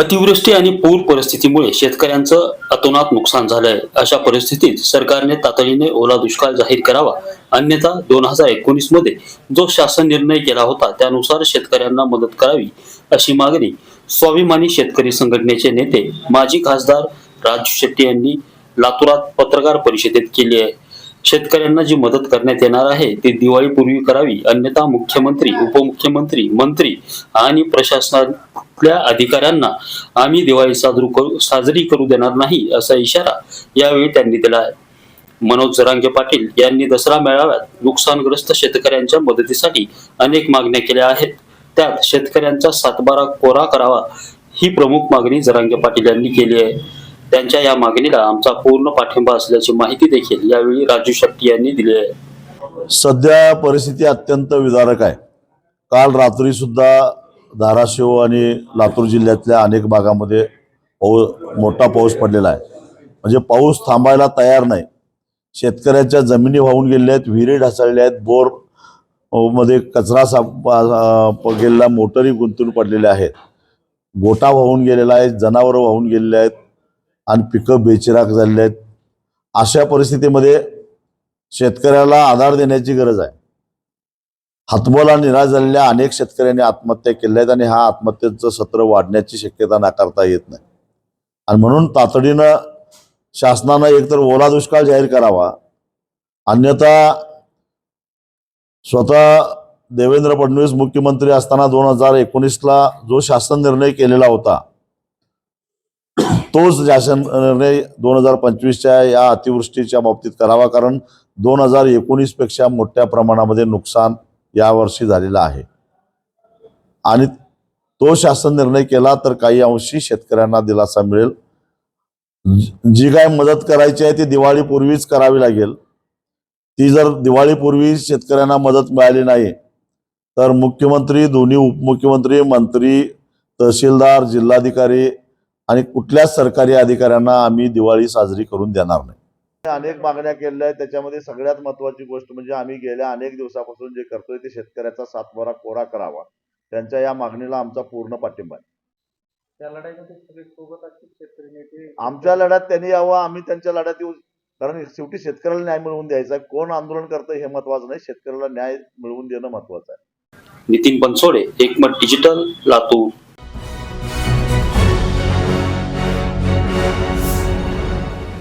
अतिवृष्टी आणि पूर परिस्थितीमुळे शेतकऱ्यांचं अतोनात नुकसान झालंय. अशा परिस्थितीत सरकारने तातडीने ओला दुष्काळ जाहीर करावा. अन्यथा दोन हजार एकोणीसमध्ये जो शासन निर्णय केला होता त्यानुसार शेतकऱ्यांना मदत करावी अशी मागणी स्वाभिमानी शेतकरी संघटनेचे नेते माजी खासदार राजू शेट्टी यांनी लातूरात पत्रकार परिषदेत केली आहे. शेतकऱ्यांना जी मदत करण्यात येणार आहे ती दिवाळीपूर्वी करावी. अन्यथा मुख्यमंत्री उपमुख्यमंत्री मंत्री आणि कुठल्या अधिकाऱ्यांना आम्ही दिवाळी साजरू करू साजरी करू देणार नाही असा इशारा यावेळी त्यांनी दिला आहे. मनोज जरांगे पाटील यांनी दसरा मेळाव्यात नुकसानग्रस्त शेतकऱ्यांच्या मदतीसाठी अनेक मागण्या केल्या आहेत. त्यात शेतकऱ्यांचा सातबारा कोरा करावा ही प्रमुख मागणी जरांगे पाटील यांनी केली आहे. त्यांच्या या मागणीला आमचा पूर्ण पाठिंबा असल्याची माहिती देखील यावेळी राजू शेट्टी यांनी दिली आहे. सध्या परिस्थिती अत्यंत विदारक आहे. काल रात्री सुद्धा धाराशिव आणि लातूर जिल्ह्यातल्या अनेक भागामध्ये पाऊस मोठा पाऊस पडलेला आहे. म्हणजे पाऊस थांबायला तयार नाही. शेतकऱ्याच्या जमिनी वाहून गेलेल्या आहेत विहिरी ढासळल्या आहेत बोरमध्ये कचरा साप गेलेला मोटरी गुंतून पडलेल्या आहेत. गोटा वाहून गेलेला आहे जनावरं वाहून गेलेले आहेत आणि पिकं बेचिराक झालेले आहेत. अशा परिस्थितीमध्ये शेतकऱ्याला आधार देण्याची गरज आहे. हातबोला निराश झालेल्या अनेक शेतकऱ्यांनी आत्महत्या केल्या आहेत आणि हा आत्महत्येचं सत्र वाढण्याची शक्यता नाकारता येत नाही. आणि म्हणून तातडीनं शासनानं एकतर ओला दुष्काळ जाहीर करावा अन्यथा स्वतः देवेंद्र फडणवीस मुख्यमंत्री असताना दोन हजार एकोणीसला जो शासन निर्णय केलेला होता तोच शासन निर्णय दोन हजार पंचवीसच्या या अतिवृष्टीच्या बाबतीत करावा. कारण दोन हजार एकोणीसपेक्षा मोठ्या प्रमाणामध्ये नुकसान यावर्षी झालेला आहे. आणि तो शासन निर्णय केला तर काही अंशी शेतकऱ्यांना दिलासा मिळेल. जी- जी काय मदत करायची आहे ती दिवाळीपूर्वीच करावी लागेल. ती जर दिवाळीपूर्वी शेतकऱ्यांना मदत मिळाली नाही तर मुख्यमंत्री दोन्ही उपमुख्यमंत्री मंत्री तहसीलदार जिल्हाधिकारी आणि कुठल्याच सरकारी अधिकाऱ्यांना आम्ही दिवाळी साजरी करून देणार नाही. अनेक मागण्या केलेल्या आहेत. त्याच्यामध्ये सगळ्यात महत्वाची गोष्ट म्हणजे आम्ही गेल्या अनेक दिवसापासून जे करतोय ते शेतकऱ्याचा सातबारा कोरा करावा. त्यांच्या या मागणीला आमचा पूर्ण पाठिंबा आहे. त्या लढाईमध्ये आमच्या लढ्यात त्यांनी यावं आम्ही त्यांच्या लढ्यात येऊ. कारण शेवटी शेतकऱ्याला न्याय मिळवून द्यायचा आहे. कोण आंदोलन करतं हे महत्वाचं नाही. शेतकऱ्याला न्याय मिळवून देणं महत्वाचं आहे. Nitin Bansode Ekmat digital Latur.